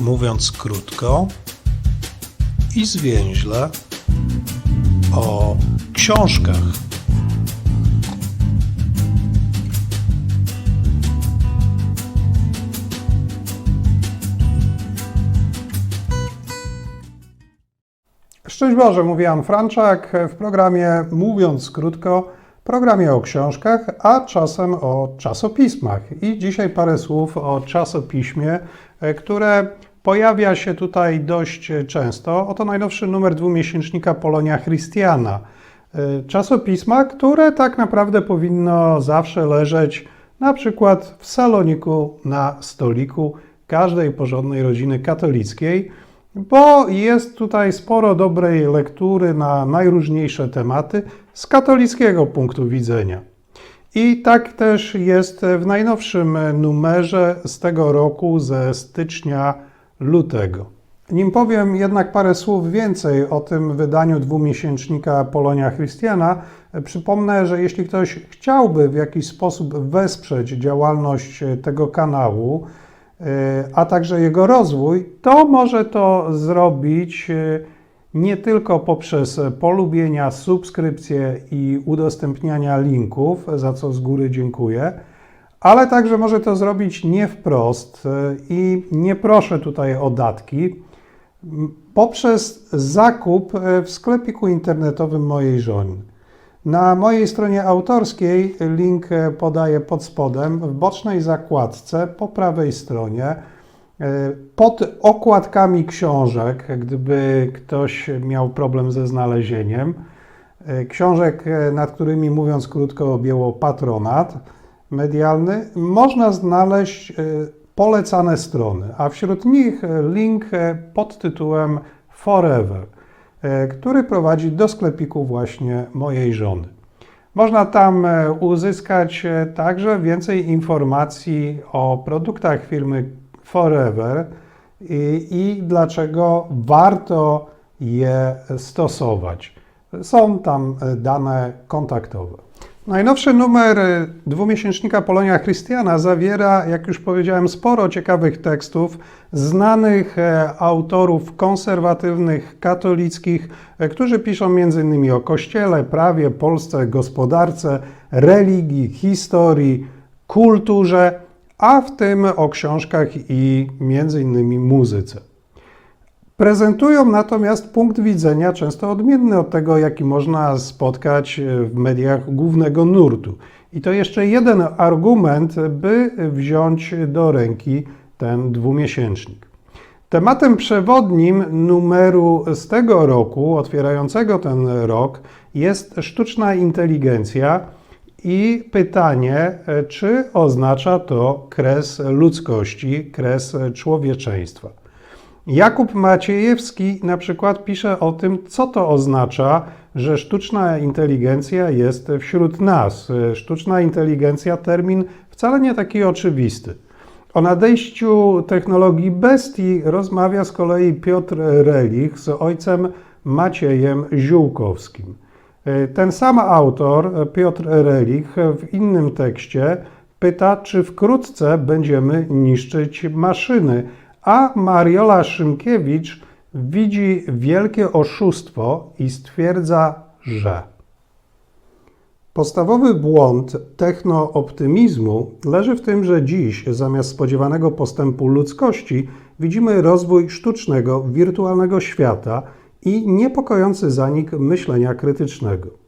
mówiąc krótko i zwięźle o książkach. Szczęść Boże, mówi Jan Franczak w programie Mówiąc Krótko, programie o książkach, a czasem o czasopismach. I dzisiaj parę słów o czasopiśmie, e, które pojawia się tutaj dość często. Oto najnowszy numer dwumiesięcznika Polonia Christiana. E, Czasopisma, które tak naprawdę powinno zawsze leżeć na przykład w saloniku na stoliku każdej porządnej rodziny katolickiej bo jest tutaj sporo dobrej lektury na najróżniejsze tematy z katolickiego punktu widzenia. I tak też jest w najnowszym numerze z tego roku, ze stycznia lutego. Nim powiem jednak parę słów więcej o tym wydaniu dwumiesięcznika Polonia Christiana, przypomnę, że jeśli ktoś chciałby w jakiś sposób wesprzeć działalność tego kanału, a także jego rozwój, to może to zrobić e, nie tylko poprzez polubienia, subskrypcje i udostępniania linków, za co z góry dziękuję, ale także może to zrobić nie wprost e, i nie proszę tutaj o datki, poprzez zakup e, w sklepiku internetowym mojej żony. Na mojej stronie autorskiej link podaję pod spodem w bocznej zakładce po prawej stronie. e, Pod okładkami książek, gdyby ktoś miał problem ze znalezieniem, e, książek, e, nad którymi mówiąc krótko objęło patronat medialny, można znaleźć polecane strony, a wśród nich link pod tytułem Forever który prowadzi do sklepiku właśnie mojej żony. Można tam e, uzyskać e, także więcej informacji o produktach firmy Forever i, i dlaczego warto je stosować. Są tam e, dane kontaktowe. Najnowszy numer e, dwumiesięcznika Polonia Christiana zawiera, jak już powiedziałem, sporo ciekawych tekstów znanych e, autorów konserwatywnych, katolickich, e, którzy piszą m.in. o Kościele, prawie, Polsce, gospodarce, religii, historii, kulturze, a w tym o książkach i m.in. muzyce. Prezentują natomiast punkt widzenia często odmienny od tego, jaki można spotkać w mediach głównego nurtu. I to jeszcze jeden argument, by wziąć do ręki ten dwumiesięcznik. Tematem przewodnim numeru z tego roku, otwierającego ten rok, jest sztuczna inteligencja i pytanie, czy oznacza to kres ludzkości, kres człowieczeństwa. Jakub Maciejewski na przykład pisze o tym, co to oznacza, że sztuczna inteligencja jest wśród nas. Sztuczna inteligencja termin wcale nie taki oczywisty. O nadejściu technologii bestii rozmawia z kolei Piotr Relich z ojcem Maciejem Ziółkowskim. Ten sam autor, Piotr Relich, w innym tekście pyta, czy wkrótce będziemy niszczyć maszyny, a Mariola Szymkiewicz widzi wielkie oszustwo i stwierdza, że podstawowy błąd technooptymizmu leży w tym, że dziś zamiast spodziewanego postępu ludzkości widzimy rozwój sztucznego, wirtualnego świata i niepokojący zanik myślenia krytycznego.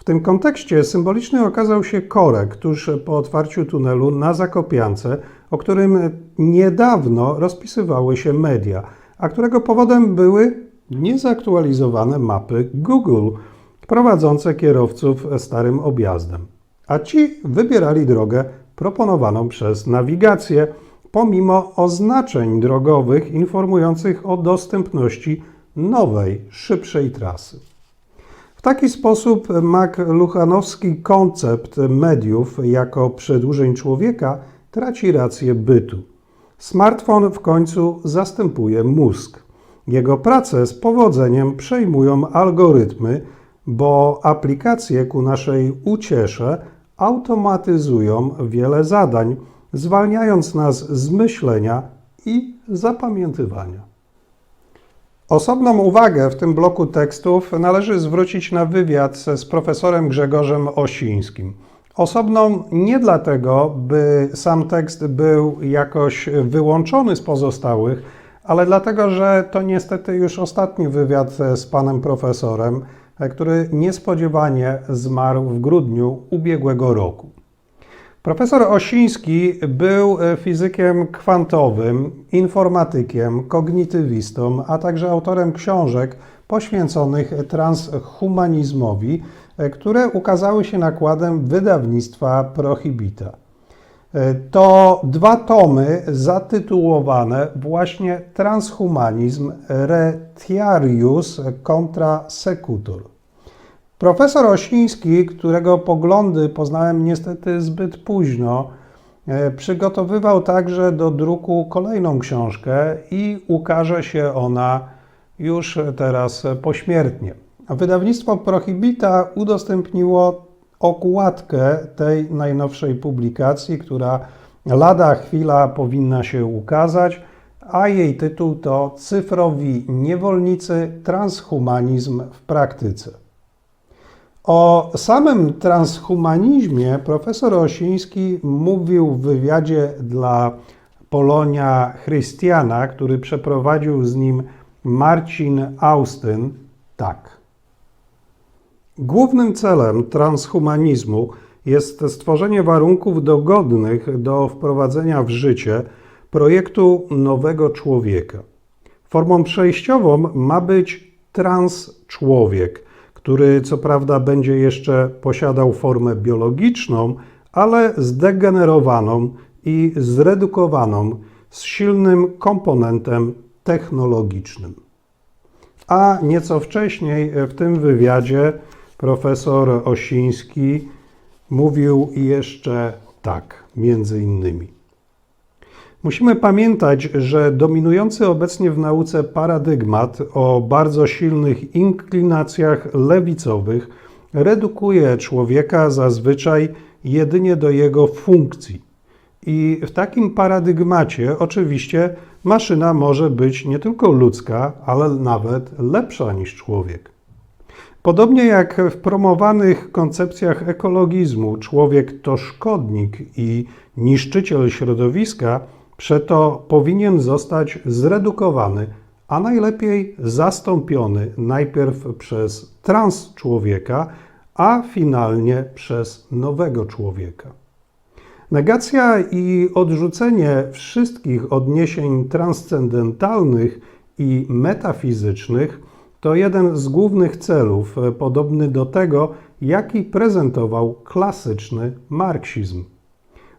W tym kontekście symboliczny okazał się korek tuż po otwarciu tunelu na Zakopiance, o którym niedawno rozpisywały się media, a którego powodem były niezaktualizowane mapy Google prowadzące kierowców starym objazdem. A ci wybierali drogę proponowaną przez nawigację, pomimo oznaczeń drogowych informujących o dostępności nowej, szybszej trasy. W taki sposób McLuhanowski koncept mediów jako przedłużeń człowieka traci rację bytu. Smartfon w końcu zastępuje mózg. Jego pracę z powodzeniem przejmują algorytmy, bo aplikacje ku naszej uciesze automatyzują wiele zadań, zwalniając nas z myślenia i zapamiętywania. Osobną uwagę w tym bloku tekstów należy zwrócić na wywiad z profesorem Grzegorzem Osińskim. Osobną nie dlatego, by sam tekst był jakoś wyłączony z pozostałych, ale dlatego, że to niestety już ostatni wywiad z panem profesorem, który niespodziewanie zmarł w grudniu ubiegłego roku. Profesor Osiński był fizykiem kwantowym, informatykiem, kognitywistą, a także autorem książek poświęconych transhumanizmowi, które ukazały się nakładem wydawnictwa Prohibita. To dwa tomy zatytułowane właśnie Transhumanizm Retiarius contra Secutor. Profesor Osiński, którego poglądy poznałem niestety zbyt późno, e, przygotowywał także do druku kolejną książkę i ukaże się ona już teraz pośmiertnie. Wydawnictwo Prohibita udostępniło okładkę tej najnowszej publikacji, która lada chwila powinna się ukazać, a jej tytuł to Cyfrowi niewolnicy transhumanizm w praktyce. O samym transhumanizmie profesor Osiński mówił w wywiadzie dla Polonia Chrystiana, który przeprowadził z nim Marcin Austyn, tak. Głównym celem transhumanizmu jest stworzenie warunków dogodnych do wprowadzenia w życie projektu nowego człowieka. Formą przejściową ma być transczłowiek – który co prawda będzie jeszcze posiadał formę biologiczną, ale zdegenerowaną i zredukowaną z silnym komponentem technologicznym. A nieco wcześniej w tym wywiadzie profesor Osiński mówił jeszcze tak, między innymi. Musimy pamiętać, że dominujący obecnie w nauce paradygmat o bardzo silnych inklinacjach lewicowych redukuje człowieka zazwyczaj jedynie do jego funkcji. I w takim paradygmacie oczywiście maszyna może być nie tylko ludzka, ale nawet lepsza niż człowiek. Podobnie jak w promowanych koncepcjach ekologizmu człowiek to szkodnik i niszczyciel środowiska, Przeto powinien zostać zredukowany, a najlepiej zastąpiony najpierw przez trans człowieka, a finalnie przez nowego człowieka. Negacja i odrzucenie wszystkich odniesień transcendentalnych i metafizycznych to jeden z głównych celów, podobny do tego, jaki prezentował klasyczny marksizm.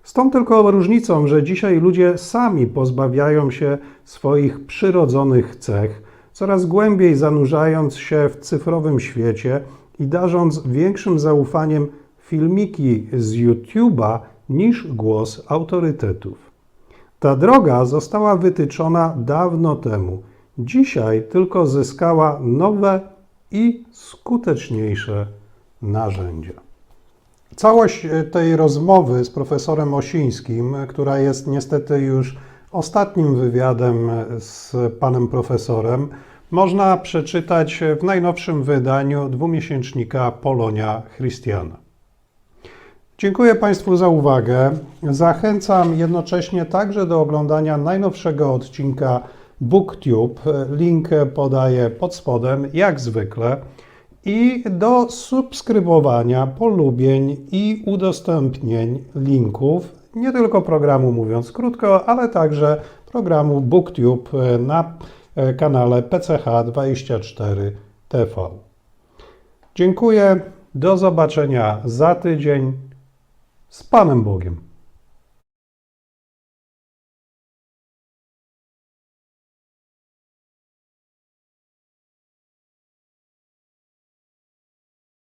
Z tą tylko różnicą, że dzisiaj ludzie sami pozbawiają się swoich przyrodzonych cech, coraz głębiej zanurzając się w cyfrowym świecie i darząc większym zaufaniem filmiki z YouTube'a niż głos autorytetów. Ta droga została wytyczona dawno temu. Dzisiaj tylko zyskała nowe i skuteczniejsze narzędzia. Całość e, tej rozmowy z profesorem Osińskim, która jest niestety już ostatnim wywiadem e, z panem profesorem, można przeczytać w najnowszym wydaniu dwumiesięcznika Polonia Christiana. Dziękuję Państwu za uwagę. Zachęcam jednocześnie także do oglądania najnowszego odcinka BookTube. Link podaję pod spodem, jak zwykle i do subskrybowania, polubień i udostępnień linków, nie tylko programu Mówiąc Krótko, ale także programu BookTube na e, kanale PCH24 TV. Dziękuję, do zobaczenia za tydzień. Z Panem Bogiem.